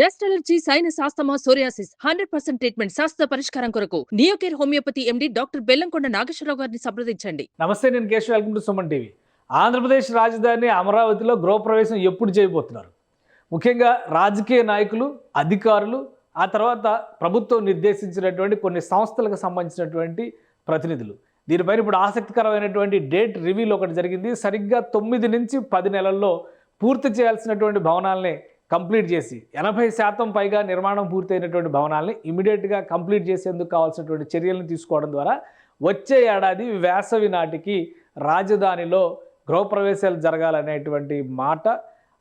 Dust allergy sinus asthma psoriasis hundred percent treatment శాస్త్ర పరిష్కారం కొరకు Neocare homeopathy MD doctor Bellamkonda Nageswara Rao గారిని సంప్రదించండి. నమస్తే నేను Keshav. Welcome to Suman TV. Andhra Pradesh రాజధాని అమరావతిలో గృహప్రవేశం ఎప్పుడు చేయబోతున్నారు? ముఖ్యంగా రాజకీయ నాయకులు అధికారులు ఆ తర్వాత ప్రభుత్వం నిర్దేశించినటువంటి కొన్ని సంస్థలకు సంబంధించినటువంటి ప్రతినిధులు. దీనిపైన ఇప్పుడు ఆసక్తికరమైనటువంటి డేట్ రివీల్ ఒకటి జరిగింది. సరిగ్గా తొమ్మిది నుంచి పది నెలల్లో పూర్తి చేయాల్సినటువంటి భవనాలనే కంప్లీట్ చేసి ఎనభై శాతం పైగా నిర్మాణం పూర్తయినటువంటి భవనాల్ని ఇమీడియట్గా కంప్లీట్ చేసేందుకు కావాల్సినటువంటి చర్యలను తీసుకోవడం ద్వారా వచ్చే ఏడాది వేసవి నాటికి రాజధానిలో గృహప్రవేశాలు జరగాలనేటువంటి మాట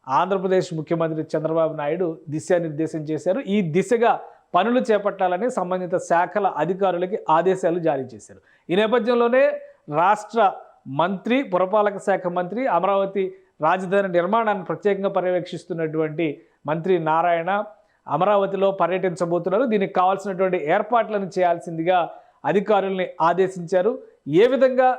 ఆంధ్రప్రదేశ్ ముఖ్యమంత్రి చంద్రబాబు నాయుడు దిశానిర్దేశం చేశారు. ఈ దిశగా పనులు చేపట్టాలని సంబంధిత శాఖల అధికారులకి ఆదేశాలు జారీ చేశారు. ఈ నేపథ్యంలోనే రాష్ట్ర మంత్రి పురపాలక శాఖ మంత్రి అమరావతి రాజధాని నిర్మాణాన్ని ప్రత్యేకంగా పర్యవేక్షిస్తున్నటువంటి మంత్రి నారాయణ అమరావతిలో పర్యటించబోతున్నారు. దీనికి కావాల్సినటువంటి ఏర్పాట్లను చేయాల్సిందిగా అధికారుల్ని ఆదేశించారు. ఏ విధంగా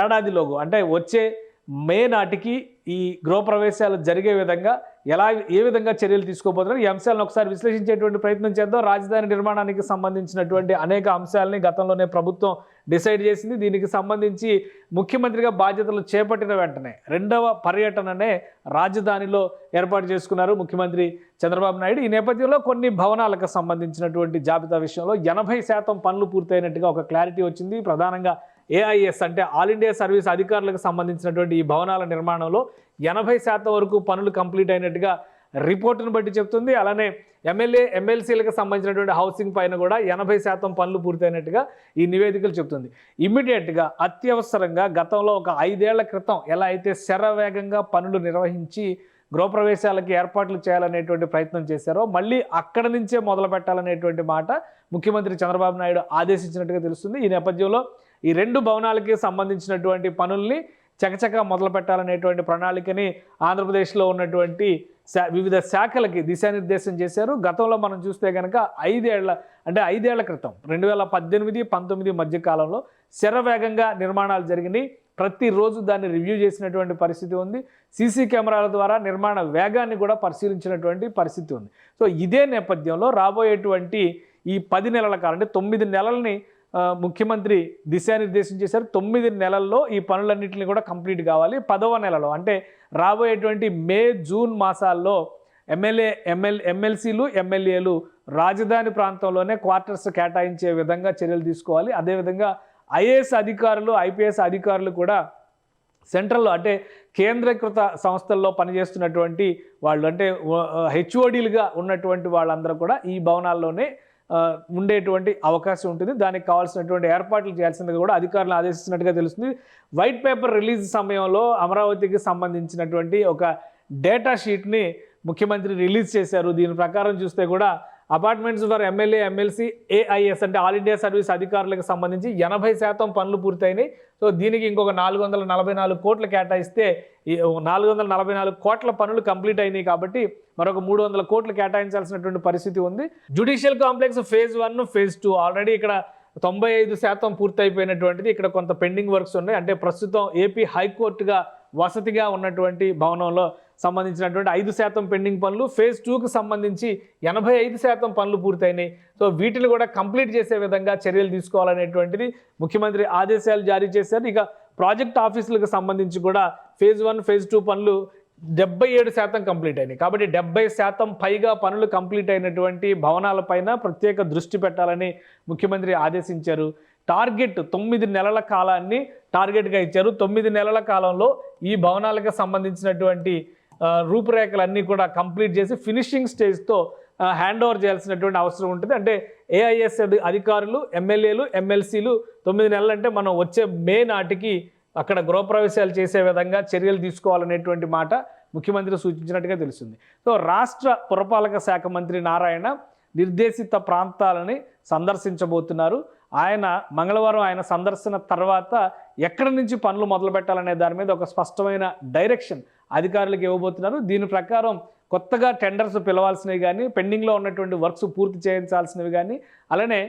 ఏడాదిలోగు అంటే వచ్చే మే నాటికి ఈ గృహప్రవేశాలు జరిగే విధంగా ఎలా ఏ విధంగా చర్యలు తీసుకోబోతున్నారు ఈ అంశాలను ఒకసారి విశ్లేషించేటువంటి ప్రయత్నం చేద్దాం. రాజధాని నిర్మాణానికి సంబంధించినటువంటి అనేక అంశాలని గతంలోనే ప్రభుత్వం డిసైడ్ చేసింది. దీనికి సంబంధించి ముఖ్యమంత్రిగా బాధ్యతలు చేపట్టిన వెంటనే రెండవ పర్యటననే రాజధానిలో ఏర్పాటు చేసుకున్నారు ముఖ్యమంత్రి చంద్రబాబు నాయుడు. ఈ నేపథ్యంలో కొన్ని భవనాలకు సంబంధించినటువంటి జాబితా విషయంలో ఎనభై శాతం పనులు పూర్తయినట్టుగా ఒక క్లారిటీ వచ్చింది. ప్రధానంగా ఏఐఎస్ అంటే ఆల్ ఇండియా సర్వీస్ అధికారులకు సంబంధించినటువంటి ఈ భవనాల నిర్మాణంలో ఎనభై శాతం వరకు పనులు కంప్లీట్ అయినట్టుగా రిపోర్టును బట్టి చెప్తుంది. అలానే ఎమ్మెల్యే ఎమ్మెల్సీలకు సంబంధించినటువంటి హౌసింగ్ పైన కూడా ఎనభై శాతం పనులు పూర్తయినట్టుగా ఈ నివేదికలు చెప్తుంది. ఇమ్మీడియట్గా అత్యవసరంగా గతంలో ఒక ఐదేళ్ళ క్రితం ఎలా అయితే శరవేగంగా పనులు నిర్వహించి గృహప్రవేశాలకి ఏర్పాట్లు చేయాలనేటువంటి ప్రయత్నం చేశారో మళ్ళీ అక్కడ నుంచే మొదలు పెట్టాలనేటువంటి మాట ముఖ్యమంత్రి చంద్రబాబు నాయుడు ఆదేశించినట్టుగా తెలుస్తుంది. ఈ నేపథ్యంలో ఈ రెండు భవనాలకి సంబంధించినటువంటి పనుల్ని చకచక మొదలు పెట్టాలనేటువంటి ప్రణాళికని ఆంధ్రప్రదేశ్లో ఉన్నటువంటి శా- వివిధ శాఖలకి దిశానిర్దేశం చేశారు. గతంలో మనం చూస్తే కనుక ఐదేళ్ళ అంటే ఐదేళ్ళ క్రితం రెండు వేల పద్దెనిమిది పంతొమ్మిది మధ్య కాలంలో శరవేగంగా నిర్మాణాలు జరిగినాయి. ప్రతిరోజు దాన్ని రివ్యూ చేసినటువంటి పరిస్థితి ఉంది. సీసీ కెమెరాల ద్వారా నిర్మాణ వేగాన్ని కూడా పరిశీలించినటువంటి పరిస్థితి ఉంది. సో ఇదే నేపథ్యంలో రాబోయేటువంటి ఈ పది నెలల కాలం అంటే తొమ్మిది నెలల్ని ముఖ్యమంత్రి దిశానిర్దేశం చేశారు. తొమ్మిది నెలల్లో ఈ పనులన్నింటినీ కూడా కంప్లీట్ కావాలి. పదవ నెలలో అంటే రాబోయేటువంటి మే జూన్ మాసాల్లో ఎమ్మెల్యే ఎమ్మెల్ ఎమ్మెల్సీలు ఎమ్మెల్యేలు రాజధాని ప్రాంతంలోనే క్వార్టర్స్ కేటాయించే విధంగా చర్యలు తీసుకోవాలి. అదేవిధంగా ఐఏఎస్ అధికారులు ఐపీఎస్ అధికారులు కూడా సెంట్రల్లో అంటే కేంద్రీకృత సంస్థల్లో పనిచేస్తున్నటువంటి వాళ్ళు అంటే హెచ్ఓడీలుగా ఉన్నటువంటి వాళ్ళందరూ కూడా ఈ భవనాల్లోనే ఉండేటువంటి అవకాశం ఉంటుంది. దానికి కావాల్సినటువంటి ఏర్పాట్లు చేయాల్సిందిగా కూడా అధికారులు ఆదేశిస్తున్నట్టుగా తెలుస్తుంది. వైట్ పేపర్ రిలీజ్ సమయంలో అమరావతికి సంబంధించినటువంటి ఒక డేటా షీట్ని ముఖ్యమంత్రి రిలీజ్ చేశారు. దీని ప్రకారం చూస్తే కూడా apartments for MLA MLC AIS అంటే ఆల్ ఇండియా సర్వీస్ అధికారులకు సంబంధించి ఎనభై శాతం పనులు పూర్తయినాయి. సో దీనికి ఇంకొక నాలుగు వందల నలభై నాలుగు కోట్లు కేటాయిస్తే ఈ నాలుగు వందల నలభై నాలుగు కోట్ల పనులు కంప్లీట్ అయినాయి కాబట్టి మరొక మూడు వందల కోట్లు కేటాయించాల్సినటువంటి పరిస్థితి ఉంది. Judicial complex phase one phase two already ఇక్కడ తొంభై ఐదు శాతం పూర్తయిపోయినటువంటిది. ఇక్కడ కొంత పెండింగ్ వర్క్స్ ఉన్నాయి. అంటే ప్రస్తుతం ఏపీ హైకోర్టుగా వసతిగా ఉన్నటువంటి భవనంలో సంబంధించినటువంటి ఐదు శాతం పెండింగ్ పనులు ఫేజ్ టూకి సంబంధించి ఎనభై ఐదు శాతం పనులు పూర్తయినాయి. సో వీటిని కూడా కంప్లీట్ చేసే విధంగా చర్యలు తీసుకోవాలనేటువంటిది ముఖ్యమంత్రి ఆదేశాలు జారీ చేశారు. ఇక ప్రాజెక్ట్ ఆఫీసులకు సంబంధించి కూడా ఫేజ్ వన్ ఫేజ్ టూ పనులు డెబ్బై ఏడు శాతం కంప్లీట్ అయినాయి. కాబట్టి డెబ్బై శాతం పైగా పనులు కంప్లీట్ అయినటువంటి భవనాలపైన ప్రత్యేక దృష్టి పెట్టాలని ముఖ్యమంత్రి ఆదేశించారు. టార్గెట్ తొమ్మిది నెలల కాలాన్ని టార్గెట్గా ఇచ్చారు. తొమ్మిది నెలల కాలంలో ఈ భవనాలకు సంబంధించినటువంటి రూపురేఖలన్నీ కూడా కంప్లీట్ చేసి ఫినిషింగ్ స్టేజ్తో హ్యాండ్ ఓవర్ చేయాల్సినటువంటి అవసరం ఉంటుంది. అంటే ఏఐఎస్ అధికారులు ఎమ్మెల్యేలు ఎమ్మెల్సీలు తొమ్మిది నెలలంటే మనం వచ్చే మే నాటికి అక్కడ గృహప్రవేశాలు చేసే విధంగా చర్యలు తీసుకోవాలనేటువంటి మాట ముఖ్యమంత్రి సూచించినట్టుగా తెలిసింది సో రాష్ట్ర పురపాలక శాఖ మంత్రి నారాయణ నిర్దేశిత ప్రాంతాలని సందర్శించబోతున్నారు. ఆయన మంగళవారం ఆయన సందర్శన తర్వాత ఎక్కడి నుంచి పనులు మొదలు పెట్టాలనే దాని మీద ఒక స్పష్టమైన డైరెక్షన్ అధికారులకు ఇవ్వబోతున్నారు. దీని ప్రకారం కొత్తగా టెండర్స్ పిలవాల్సినవి కానీ పెండింగ్లో ఉన్నటువంటి వర్క్స్ పూర్తి చేయించాల్సినవి కానీ అలానే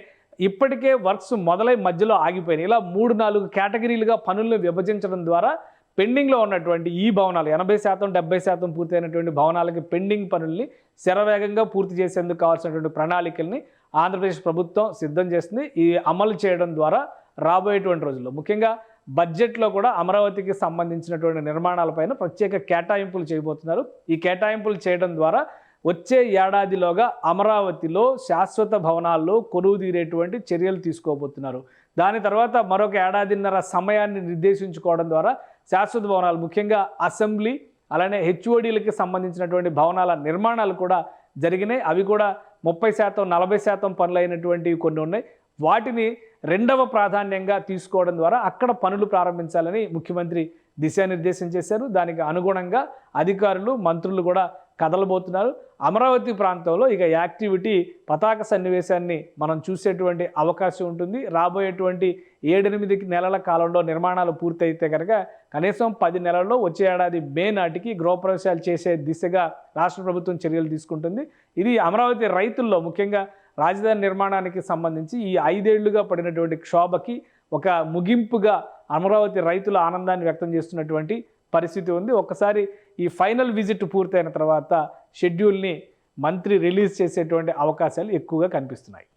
ఇప్పటికే వర్క్స్ మొదలై మధ్యలో ఆగిపోయినాయి. ఇలా మూడు నాలుగు కేటగిరీలుగా పనులను విభజించడం ద్వారా పెండింగ్లో ఉన్నటువంటి ఈ భవనాలు ఎనభై శాతం డెబ్బై శాతం పూర్తయినటువంటి భవనాలకి పెండింగ్ పనుల్ని శరవేగంగా పూర్తి చేసేందుకు కావాల్సినటువంటి ప్రణాళికల్ని ఆంధ్రప్రదేశ్ ప్రభుత్వం సిద్ధం చేస్తుంది ఈ అమలు చేయడం ద్వారా రాబోయేటువంటి రోజుల్లో. ముఖ్యంగా బడ్జెట్లో కూడా అమరావతికి సంబంధించినటువంటి నిర్మాణాలపైన ప్రత్యేక కేటాయింపులు చేయబోతున్నారు. ఈ కేటాయింపులు చేయడం ద్వారా వచ్చే ఏడాదిలోగా అమరావతిలో శాశ్వత భవనాల్లో కొలువు తీరేటువంటి చర్యలు తీసుకోబోతున్నారు. దాని తర్వాత మరొక ఏడాదిన్నర సమయాన్ని నిర్దేశించుకోవడం ద్వారా శాశ్వత భవనాలు ముఖ్యంగా అసెంబ్లీ అలానే హెచ్ఓడీలకి సంబంధించినటువంటి భవనాల నిర్మాణాలు కూడా జరిగినాయి. అవి కూడా ముప్పై శాతం నలభై శాతం పనులైనటువంటివి కొన్ని ఉన్నాయి. వాటిని రెండవ ప్రాధాన్యంగా తీసుకోవడం ద్వారా అక్కడ పనులు ప్రారంభించాలని ముఖ్యమంత్రి దిశానిర్దేశం చేశారు. దానికి అనుగుణంగా అధికారులు మంత్రులు కూడా కదలబోతున్నారు. అమరావతి ప్రాంతంలో ఇక యాక్టివిటీ పతాక సన్నివేశాన్ని మనం చూసేటువంటి అవకాశం ఉంటుంది. రాబోయేటువంటి ఏడెనిమిది నెలల కాలంలో నిర్మాణాలు పూర్తయితే కనుక కనీసం పది నెలల్లో వచ్చే ఏడాది మే నాటికి గృహప్రవేశాలు చేసే దిశగా రాష్ట్ర ప్రభుత్వం చర్యలు తీసుకుంటుంది. ఇది అమరావతి రైతుల్లో ముఖ్యంగా రాజధాని నిర్మాణానికి సంబంధించి ఈ ఐదేళ్ళుగా పడినటువంటి క్షోభకి ఒక ముగింపుగా అమరావతి రైతుల ఆనందాన్ని వ్యక్తం చేస్తున్నటువంటి పరిస్థితి ఉంది. ఒక్కసారి ఈ ఫైనల్ విజిట్ పూర్తయిన తర్వాత షెడ్యూల్ని మంత్రి రిలీజ్ చేసేటువంటి అవకాశాలు ఎక్కువగా కనిపిస్తున్నాయి.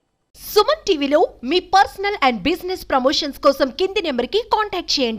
సుమన్ టీవీలో మీ పర్సనల్ అండ్ బిజినెస్ ప్రమోషన్స్ కోసం కింది నెంబర్కి కాంటాక్ట్ చేయండి.